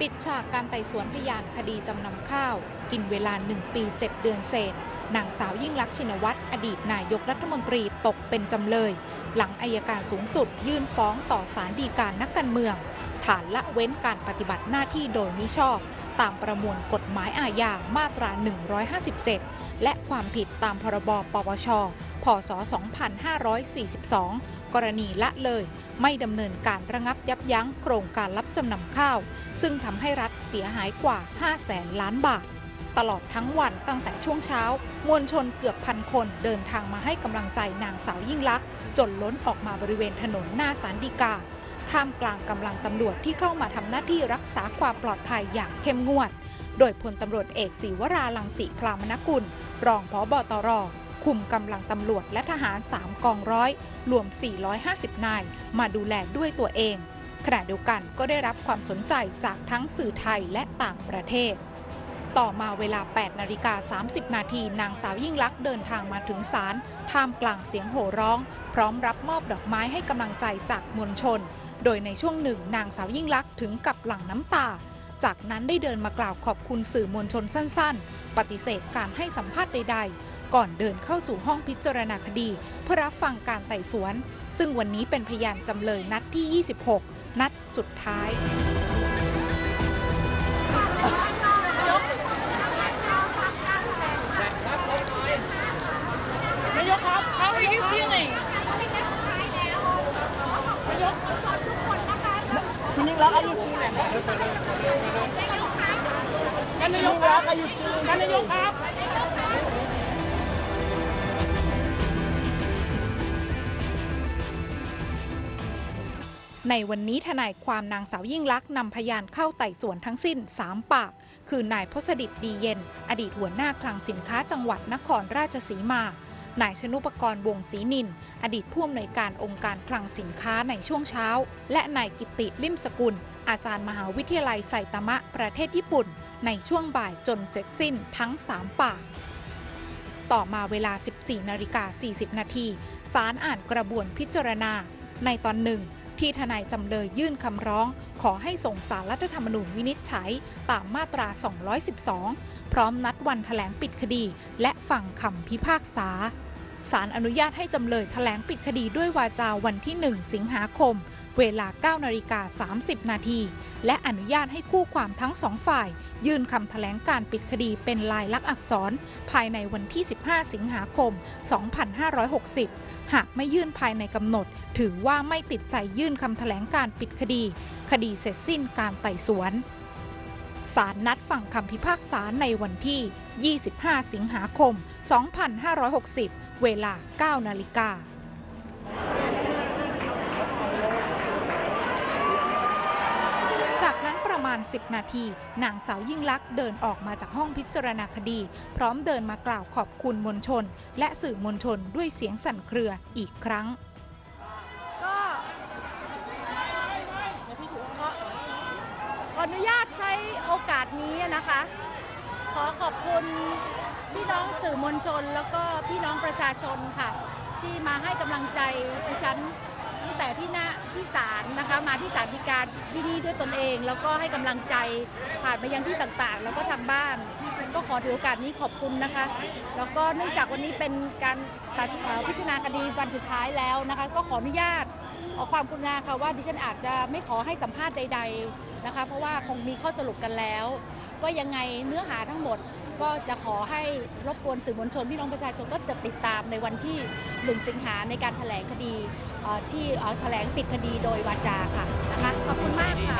ปิดฉากการไต่สวนพยานคดีจำนำข้าว กินเวลา 1 ปี 7 เดือนเศษนางสาวยิ่งลักษณ์ชินวัตรอดีตนายกรัฐมนตรีตกเป็นจำเลย หลังอายการสูงสุด ยื่นฟ้องต่อศาลฎีกานักการเมือง ฐานละเว้นการปฏิบัติหน้าที่โดยมิชอบ ตามประมวลกฎหมายอาญามาตรา 157 และความผิดตามพรบปปชพศ 2542 กรณีละเลย ไม่ดำเนินการระงับยับยั้งโครงการรับจำนำข้าว ซึ่งทำให้รัฐเสียหายกว่า5แสนล้านบาท ตลอดทั้งวันตั้งแต่ช่วงเช้า มวลชนเกือบพันคนเดินทางมาให้กำลังใจนางสาวยิ่งลักษณ์จนล้นออกมาบริเวณถนนหน้าศาลฎีกาท่ามกลางกำลังตำรวจที่เข้ามาทำหน้าที่รักษาความปลอดภัยอย่างเข้มงวด โดยพลตำรวจเอกศิวราลังสิพรามนกุล รองผบตร คุมกำลังตำรวจและทหาร 3 กองร้อย รวม 450 นาย มาดูแลด้วยตัวเอง ขณะเดียวกันก็ได้รับความสนใจจากทั้งสื่อไทยและต่างประเทศ ต่อมาเวลา 8 นาฬิกา 30 นาทีนางสาวยิ่งลักษณ์เดินทางมาถึงศาลท่ามกลางเสียงโห่ร้อง พร้อมรับมอบดอกไม้ให้กำลังใจจากมวลชน โดยในช่วงหนึ่งนางสาวยิ่งลักษณ์ถึงกับหลั่งน้ำตาจากนั้นได้เดินมากล่าวขอบคุณสื่อมวลชนสั้น ๆ ปฏิเสธการให้สัมภาษณ์ใด ๆ ก่อนเดินเข้าสู่ห้องพิจารณาคดี เพื่อรับฟังการไต่สวน ซึ่งวันนี้เป็นพยานจำเลยนัดที่ 26 นัดสุดท้ายนายกครับ How are you feeling นายกคุณยิ่งรักอายุ feeling กันนายกครับอายุ feeling กันนายกครับ ในวันนี้ทนายความนางสาวยิ่งลักษณ์นำพยานเข้าไต่สวนทั้งสิ้น 3 ปาก คือนายพศดิตดีเย็น อดีตหัวหน้าคลังสินค้าจังหวัดนครราชสีมา นายชนุปกรณ์วงศรีนิน อดีตผู้อำนวยการองค์การคลังสินค้าในช่วงเช้า และนายกิติลิมสกุล อาจารย์มหาวิทยาลัยไซตามะประเทศญี่ปุ่น ในช่วงบ่ายจนเสร็จสิ้นทั้ง 3 ปาก ต่อมาเวลา 14นาฬิกา40นาทีศาลอ่านกระบวนพิจารณา ในตอนหนึ่ง ที่ทนายจำเลยยื่นคำร้อง ขอให้ส่งสารรัฐธรรมนูญวินิจฉัย ตามมาตรา 212 พร้อมนัดวันแถลงปิดคดี และฟังคำพิพากษาศาลอนุญาตให้จำเลยแถลงปิดคดีด้วยวาจาวันที่ 1 สิงหาคม เวลา 9 นาฬิกา 30 นาทีและอนุญาตให้คู่ความทั้งสองฝ่าย ยื่นคำแถลงการปิดคดีเป็นลายลักษณ์อักษร ภายในวันที่ 15 สิงหาคม 2560 หากไม่ยื่นภายในกำหนด ถือว่าไม่ติดใจยื่นคำแถลงการปิดคดี คดีเสร็จสิ้นการไต่สวนศาลนัดฟังคำพิพากษาในวันที่ 25 สิงหาคม 2560 เวลา 9 นาฬิกา จากนั้นประมา ณ 10 นาทีนางสาวยิ่งลักษณ์เดินออกมาจากห้องพิจารณาคดี พร้อมเดินมากล่าวขอบคุณมวลชน และสื่อมวลชนด้วยเสียงสั่นเครืออีกครั้ง ก็ขอขออนุญาตใช้โอกาสนี้นะคะ ขอขอบคุณพี่น้องสื่อมวลชน แล้วก็พี่น้องประชาชนค่ะ ที่มาให้กำลังใจดิฉันตั้ง แต่ที่หน้าที่ศาลนะคะ มาที่ศาลฎีกาที่นี่ด้วยตนเอง แล้วก็ให้กำลังใจผ่านไปยังที่ต่างๆ แล้วก็ทางบ้าน ก็ขอถือโอกาสนี้ขอบคุณนะคะ แล้วก็เนื่องจากวันนี้เป็นการตัดเอ่อพิจารณาคดีวันสุดท้ายแล้วนะคะ ก็ขออนุญาตขอความกรุณาค่ะว่าดิฉันอาจจะไม่ขอให้สัมภาษณ์ใด ๆนะคะ เพราะว่าคงมีข้อสรุปกันแล้ว ก็ยังไงเนื้อหาทั้งหมดก็จะขอให้รบกวนสื่อมวลชนพี่น้องประชาชนก็จะติดตามในวันที่ 1 สิงหาในการแถลงคดีที่แถลงปิดคดีโดยวาจาค่ะนะคะขอบคุณมากค่ะ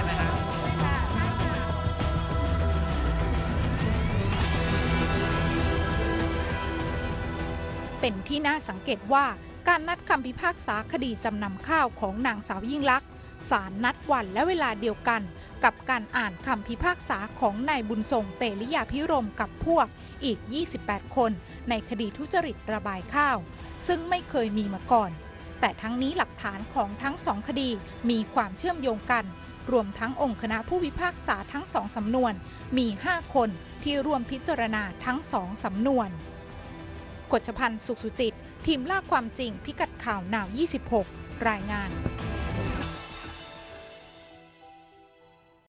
เป็นที่น่าสังเกตว่าการนัดคำพิพากษาคดีจำนำข้าวของนางสาวยิ่งลักษณ์ศาลนัดวันและเวลาเดียวกัน กับการอ่านคำพิพากษาของนายบุญทรงเตลิยาพิรมกับพวกอีก 28 คน ในคดีทุจริตระบายข้าว ซึ่งไม่เคยมีมาก่อน แต่ทั้งนี้หลักฐานของทั้งสองคดีมีความเชื่อมโยงกัน รวมทั้งองค์คณะผู้พิพากษาทั้งสองสำนวน มี 5 คนที่ร่วมพิจารณาทั้งสองสำนวนกฎชพันธ์สุขสุจิต ทีมล่าความจริงพิกัดข่าวนาว 26 รายงาน